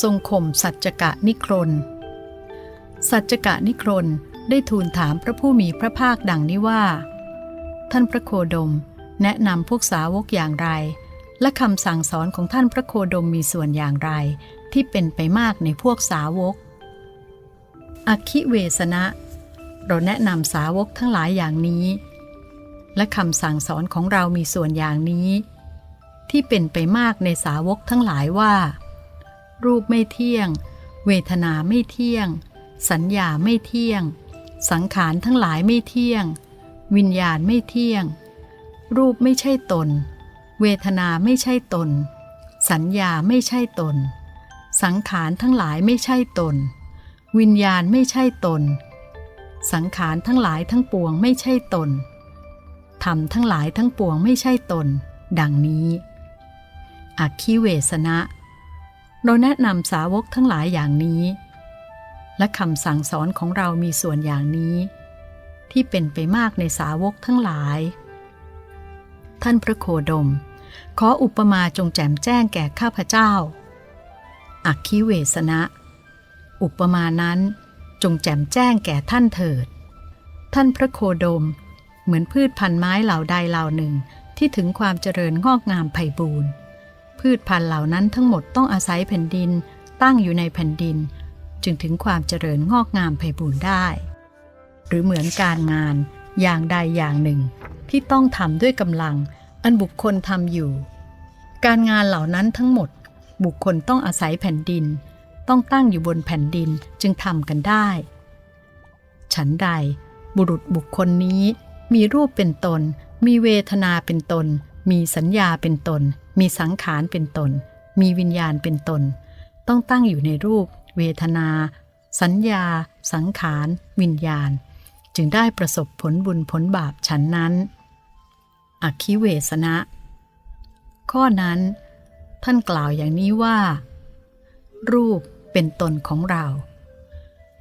ทรงข่มสัจจกะนิครน สัจจกะนิครนได้ทูลถามพระผู้มีพระภาคดังนี้ว่า ท่านพระโคดม แนะนำพวกสาวกอย่างไร และคำสั่งสอนของท่านพระโคดมมีส่วนอย่างไร ที่เป็นไปมากในพวกสาวก อคิเวสนะ เราแนะนำสาวกทั้งหลายอย่างนี้ และคำสั่งสอนของเรามีส่วนอย่างนี้ ที่เป็นไปมากในสาวกทั้งหลายว่า รูปไม่เที่ยง เวทนาไม่เที่ยง สัญญาไม่เที่ยง สังขารทั้งหลายไม่เที่ยง วิญญาณไม่เที่ยง รูปไม่ใช่ตน เวทนาไม่ใช่ตน สัญญาไม่ใช่ตน สังขารทั้งหลายไม่ใช่ตน วิญญาณไม่ใช่ตน สังขารทั้งหลายทั้งปวงไม่ใช่ตนธรรมทั้งหลายทั้งปวงไม่ใช่ตน ดังนี้อคิเวสนะ เราแนะนำสาวกทั้งหลายอย่างนี้ และคำสั่งสอนของเรามีส่วนอย่างนี้ ที่เป็นไปมากในสาวกทั้งหลาย ท่านพระโคดม ขออุปมาจงแจมแจ้งแก่ข้าพเจ้า อักคิเวสนะ อุปมานั้นจงแจมแจ้งแก่ท่านเถิด ท่านพระโคดม เหมือนพืชพันไม้เหล่าใดเหล่าหนึ่งที่ถึงความเจริญงอกงามไพบูรณ์ พืชพันธุ์เหล่านั้นทั้งหมดต้องอาศัยแผ่นดินตั้งอยู่ในแผ่นดิน จึงถึงความเจริญงอกงามไพบูรณ์ได้ หรือเหมือนการงานอย่างใดอย่างหนึ่ง ที่ต้องทำด้วยกำลัง อันบุคคลทำอยู่ การงานเหล่านั้นทั้งหมด บุคคลต้องอาศัยแผ่นดิน ต้องตั้งอยู่บนแผ่นดินจึงทำกันได้ ฉันใด บุรุษบุคคลนี้มีรูปเป็นตน มีเวทนาเป็นตน มีสัญญาเป็นตน มีสังขารเป็นตน มีวิญญาณเป็นตน ต้องตั้งอยู่ในรูป เวทนา สัญญา สังขาร วิญญาณ จึงได้ประสบผลบุญผลบาปฉันนั้นอคิเวสนะ ข้อนั้น ท่านกล่าวอย่างนี้ว่า รูปเป็นตนของเรา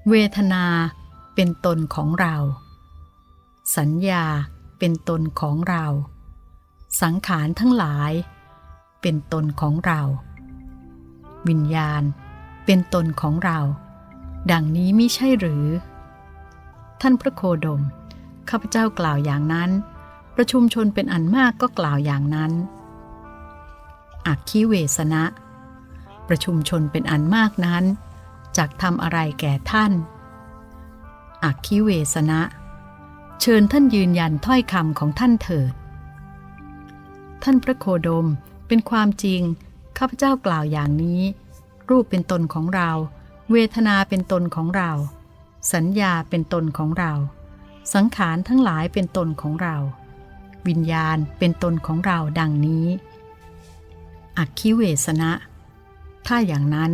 เวทนาเป็นตนของเรา สัญญาเป็นตนของเรา สังขารทั้งหลาย เป็นตนของเรา วิญญาณเป็นตนของเรา ดังนี้มิใช่หรือ ท่านพระโคดม ข้าพเจ้ากล่าวอย่างนั้น ประชุมชนเป็นอันมากก็กล่าวอย่างนั้นอักคิเวสนะ ประชุมชนเป็นอันมากนั้นจักทำอะไรแก่ท่านอักคิเวสนะ เชิญท่านยืนยันถ้อยคำของท่านเถิด ท่านพระโคดม เป็นความจริง ข้าพเจ้ากล่าวอย่างนี้ รูปเป็นตนของเรา เวทนาเป็นตนของเรา สัญญาเป็นตนของเรา สังขารทั้งหลายเป็นตนของเรา วิญญาณเป็นตนของเราดังนี้ อักคิเวสนะ ถ้าอย่างนั้น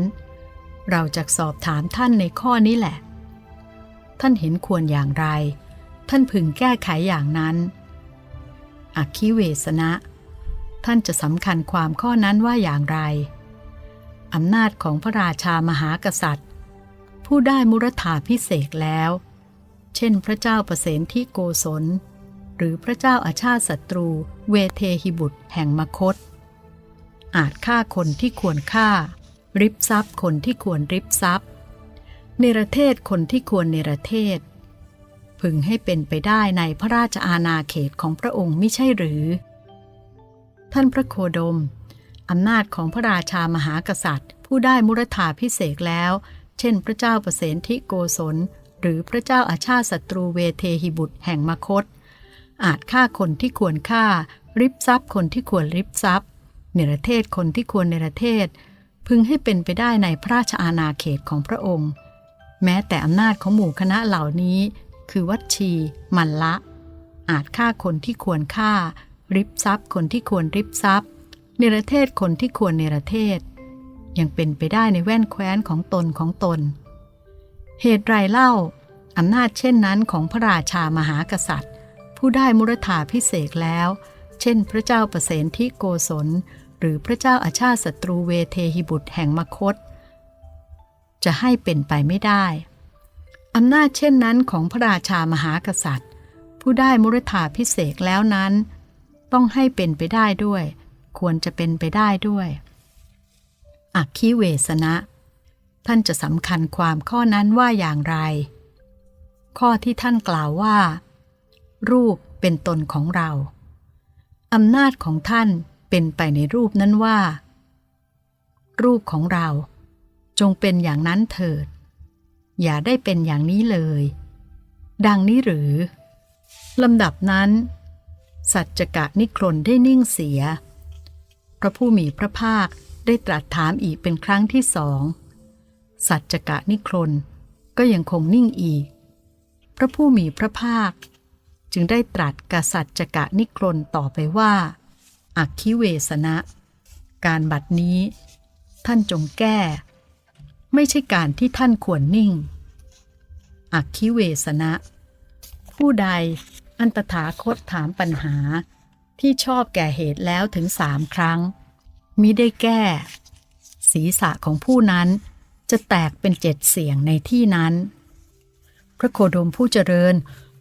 เราจะสอบถามท่านในข้อนี้แหละ ท่านเห็นควรอย่างไร ท่านพึงแก้ไขอย่างนั้นอักคิเวสนะ ท่านจะสำคัญความข้อนั้นว่าอย่างไร อำนาจของพระราชามหากษัตริย์ ผู้ได้มุรธาพิเศษแล้ว เช่นพระเจ้าประเสนที่โกศล หรือพระเจ้าอาชาติศัตรูเวเทหิบุตรแห่งมคต อาจฆ่าคนที่ควรฆ่า ริบทรัพย์คนที่ควรริบทรัพย์ เนรเทศคนที่ควรเนรเทศ พึงให้เป็นไปได้ในพระราชอาณาเขตของพระองค์ไม่ใช่หรือ ท่านพระโคดม อำนาจของพระราชามหากษัตริย์ ผู้ได้มุรธาพิเศษแล้ว เช่นพระเจ้าประเสนทิโกศล หรือพระเจ้าอาชาติศัตรูเวเทหิบุตรแห่งมคต อาจฆ่าคนที่ควรฆ่า ริบทรัพย์คนที่ควรริบทรัพย์ เนรเทศคนที่ควรเนรเทศ พึงให้เป็นไปได้ในพระราชอาณาเขตของพระองค์ แม้แต่อำนาจของหมู่คณะเหล่านี้ คือวัชี มันละ อาจฆ่าคนที่ควรฆ่า ริบทรัพย์คนที่ควรริบทรัพย์เนรเทศคนที่ควรเนรเทศ ยังเป็นไปได้ในแว่นแคว้นของตนของตน เหตุไรเล่าอำนาจเช่นนั้นของพระราชามหากษัตริย์ ผู้ได้มุรธาพิเศษแล้ว เช่นพระเจ้าประเสนทิโกศล หรือพระเจ้าอาชาติศัตรูเวเทหิบุตรแห่งมคต จะให้เป็นไปไม่ได้อำนาจเช่นนั้นของพระราชามหากษัตริย์ ผู้ได้มุรธาพิเศษแล้วนั้น ต้องให้เป็นไปได้ด้วย ควรจะเป็นไปได้ด้วยอักคิเวสนะ ท่านจะสำคัญความข้อนั้นว่าอย่างไร ข้อที่ท่านกล่าวว่า รูปเป็นตนของเราอำนาจของท่านเป็นไปในรูปนั้นว่า รูปของเรา จงเป็นอย่างนั้นเถิด อย่าได้เป็นอย่างนี้เลย ดังนี้หรือลำดับนั้น สัจจกะนิครนได้นิ่งเสีย พระผู้มีพระภาคได้ตรัสถามอีกเป็นครั้งที่สองสัจจกะนิครนก็ยังคงนิ่งอีก พระผู้มีพระภาค จึงได้ตรัสกับสัจจกะนิครนต่อไปว่า อักขิเวสนะ การบัดนี้ ท่านจงแก้ ไม่ใช่การที่ท่านควรนิ่ง อักขิเวสนะ ผู้ใด อันตถาคตถามปัญหาที่ชอบแก่เหตุแล้วถึงสามครั้ง มิได้แก้ ศีรษะของผู้นั้นจะแตกเป็นเจ็ดเสียงในที่นั้น พระโคดมผู้เจริญ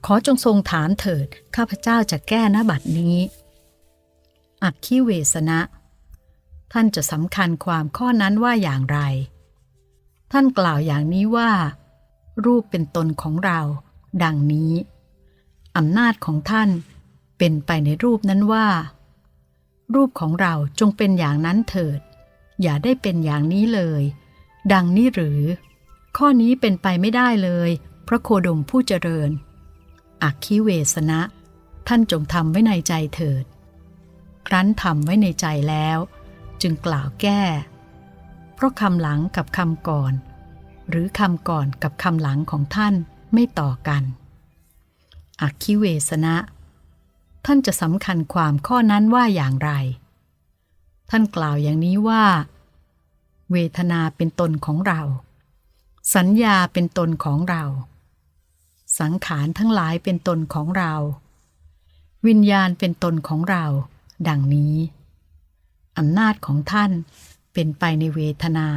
ขอจงทรงถามเถิด ข้าพเจ้าจะแก้หน้าบัดนี้ อักขิเวสนะ ท่านจะสำคัญความข้อนั้นว่าอย่างไร ท่านกล่าวอย่างนี้ว่า รูปเป็นตนของเรา ดังนี้ อำนาจของท่าน เป็นไปในรูปนั้นว่า รูปของเราจงเป็นอย่างนั้นเถิด อย่าได้เป็นอย่างนี้เลย ดังนี้หรือ ข้อนี้เป็นไปไม่ได้เลย พระโคดมผู้เจริญ อักขิเวสนะ ท่านจงทำไว้ในใจเถิด ครั้นทำไว้ในใจแล้ว จึงกล่าวแก้ เพราะคำหลังกับคำก่อน หรือคำก่อนกับคำหลังของท่านไม่ต่อกัน อักขิเวสนะ ท่านจะสำคัญความข้อนั้นว่าอย่างไร ท่านกล่าวอย่างนี้ว่า เวทนาเป็นตนของเรา สัญญาเป็นตนของเรา สังขารทั้งหลายเป็นตนของเรา วิญญาณเป็นตนของเรา ดังนี้อำนาจของท่านเป็นไปในเวทนา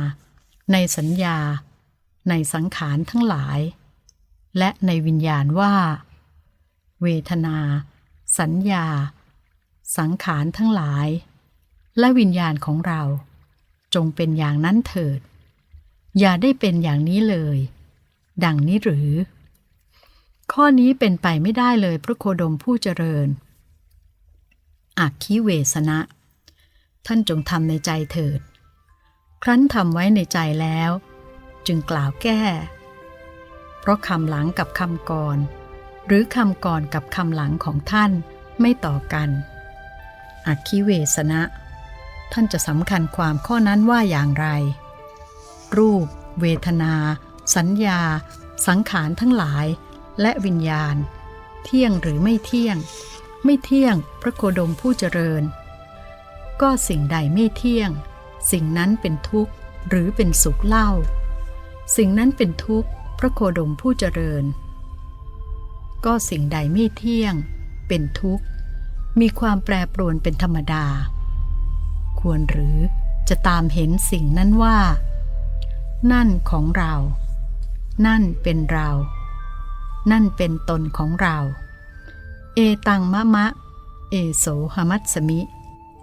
ในสัญญา ในสังขารทั้งหลาย และในวิญญาณว่า เวทนา สัญญา สังขารทั้งหลาย และวิญญาณของเรา จงเป็นอย่างนั้นเถิด อย่าได้เป็นอย่างนี้เลย ดังนี้หรือ ข้อนี้เป็นไปไม่ได้เลยพระโคดมผู้เจริญอักขิเวสนะ ท่านจงทำในใจเถิด ครั้นทำไว้ในใจแล้ว จึงกล่าวแก้ เพราะคำหลังกับคำก่อน หรือคำก่อนกับคำหลังของท่านไม่ต่อกันอักขิเวสนะ ท่านจะสำคัญความข้อนั้นว่าอย่างไร รูป เวทนา สัญญา สังขารทั้งหลาย และวิญญาณ เที่ยงหรือไม่เที่ยง ไม่เที่ยงพระโคดมผู้เจริญ ก็สิ่งใดไม่เที่ยง สิ่งนั้นเป็นทุกข์หรือเป็นสุขเล่า สิ่งนั้นเป็นทุกข์พระโคดมผู้เจริญ ก็สิ่งใดไม่เที่ยง เป็นทุกข์ มีความแปรปรวนเป็นธรรมดา ควรหรือจะตามเห็นสิ่งนั้นว่า นั่นของเรา นั่นเป็นเรา นั่นเป็นตนของเรา เอตังมะมะ เอโสหมัตสมิ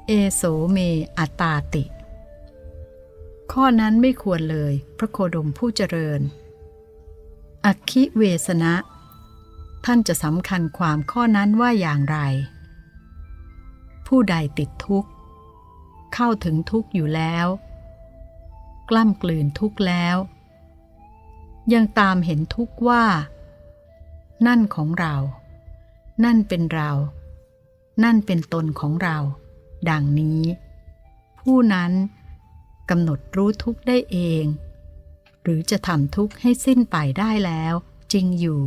เอโสเมอัตาติ ข้อนั้นไม่ควรเลย พระโคดมผู้เจริญอักขิเวสนะ ท่านจะสำคัญความข้อนั้นว่าอย่างไร ผู้ใดติดทุกข์ เข้าถึงทุกข์อยู่แล้ว กล้ำกลืนทุกข์แล้ว ยังตามเห็นทุกข์ว่า นั่นของเรา นั่นเป็นเรา นั่นเป็นตนของเรา ดังนี้ ผู้นั้นกำหนดรู้ทุกข์ได้เอง หรือจะทำทุกข์ให้สิ้นไปได้แล้ว จริงอยู่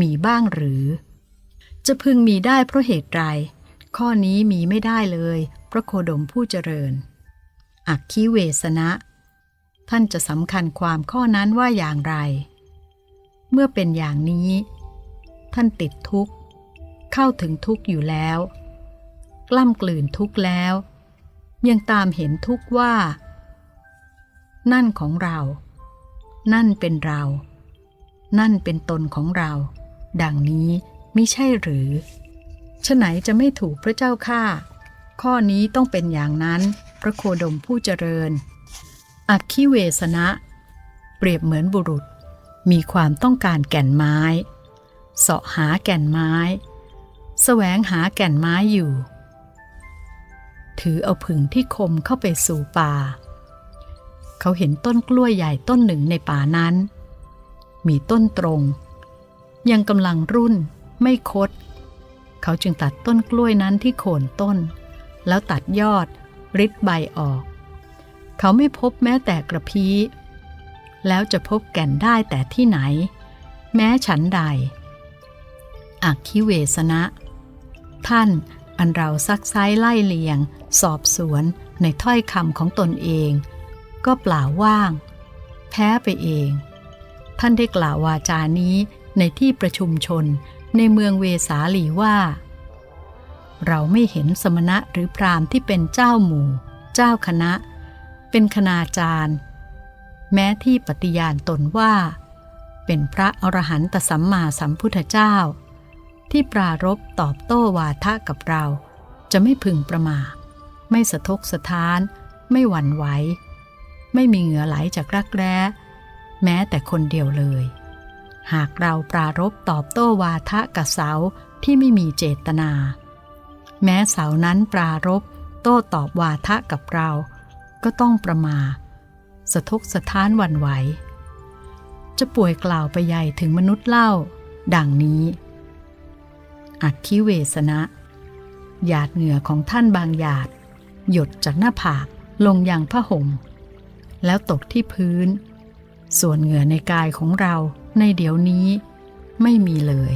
มีบ้างหรือ จะพึงมีได้เพราะเหตุไรข้อนี้มีไม่ได้เลย พระโคดมผู้เจริญ อักขิเวสนะ ท่านจะสำคัญความข้อนั้นว่าอย่างไร เมื่อเป็นอย่างนี้ ท่านติดทุกข์ เข้าถึงทุกข์อยู่แล้ว กล้ำกลืนทุกข์แล้ว ยังตามเห็นทุกข์ว่า นั่นของเรา นั่นเป็นเรา นั่นเป็นตนของเรา ดังนี้มิใช่หรือฉะไหนจะไม่ถูกพระเจ้าข้าข้อนี้ต้องเป็นอย่างนั้น พระโคดมผู้เจริญ อักขิเวสนะ เปรียบเหมือนบุรุษ มีความต้องการแก่นไม้ เสาะหาแก่นไม้แสวงหาแก่นไม้อยู่ ถือเอาผึ่งที่คมเข้าไปสู่ป่า เขาเห็นต้นกล้วยใหญ่ต้นหนึ่งในป่านั้น มีต้นตรง ยังกำลังรุ่น ไม่คด เขาจึงตัดต้นกล้วยนั้นที่โคนต้น แล้วตัดยอดริดใบออก เขาไม่พบแม้แต่กระพี้แล้วจะพบแก่นได้แต่ที่ไหน แม้ฉันใดอักคิเวสนะ ท่านอันเราซักไซ้ไล่เลียง สอบสวนในถ้อยคำของตนเอง ก็เปล่าว่าง แพ้ไปเอง ท่านได้กล่าววาจานี้ ในที่ประชุมชนในเมืองเวสาลีว่า เราไม่เห็นสมณะหรือพราหมณ์ที่เป็นเจ้าหมู่ เจ้าคณะ เป็นคณาจารย์ แม้ที่ปฏิญาณตนว่า เป็นพระอรหันตสัมมาสัมพุทธเจ้า ที่ปรารบตอบโต้วาทะกับเรา จะไม่พึงประมาทไม่สะทกสะท้าน ไม่หวั่นไหวไม่มีเหงื่อไหลจากรักแร้ แม้แต่คนเดียวเลย หากเราปรารบตอบโต้วาทะกับเสาที่ไม่มีเจตนา แม้เสานั้นปรารบโต้ตอบวาทะกับเรา ก็ต้องประมา สะทกสะท้านวันไหว จะป่วยกล่าวไปใหญ่ถึงมนุษย์เล่า ดังนี้อักคิเวสนะ หยาดเหงื่อของท่านบางหยาด หยดจากหน้าผากลงอยังผ้าห่มแล้วตกที่พื้น ส่วนเหงื่อในกายของเรา ในเดี๋ยวนี้ไม่มีเลย